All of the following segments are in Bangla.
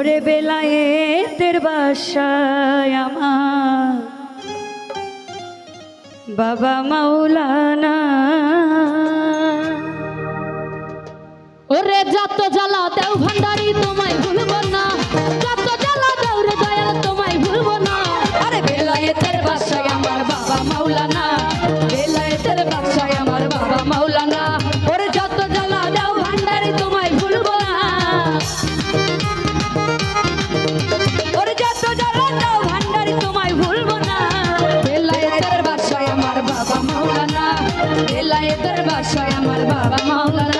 ভোরে বেলায় তের বাসায় আমার। বাবা মাওলানা। ওরে যত জ্বালা দেও ভান্ডার এলায়েতের বাসায় আমার বাবা মাওলানা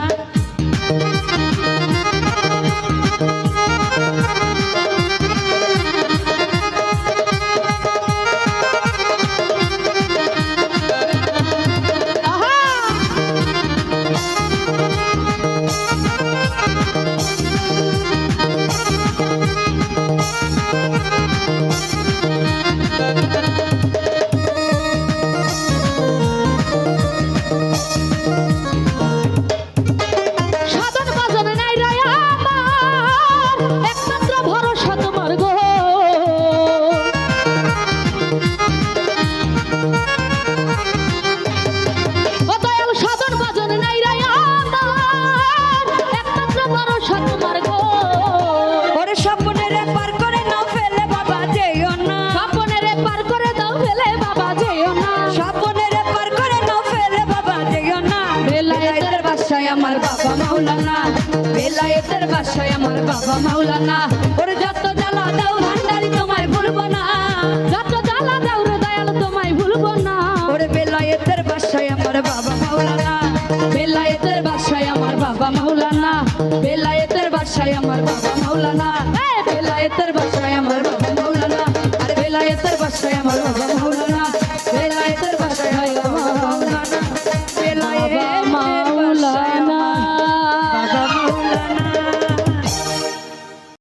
বাসায় আমার বাবা মাওলানা। বেলায়েতের বাসায় আমার বাবা মাওলানা। ওরে যত জ্বালা দাও ভান্ডারি তোমায় ভুলবো না। যত জ্বালা দাও রে দয়াল তোমায় ভুলবো না। ওরে বেলায়েতের বাসায় আমার বাবা মাওলানা। বেলায়েতের বাসায় আমার বাবা মাওলানা। বেলায়েতের বাসায় আমার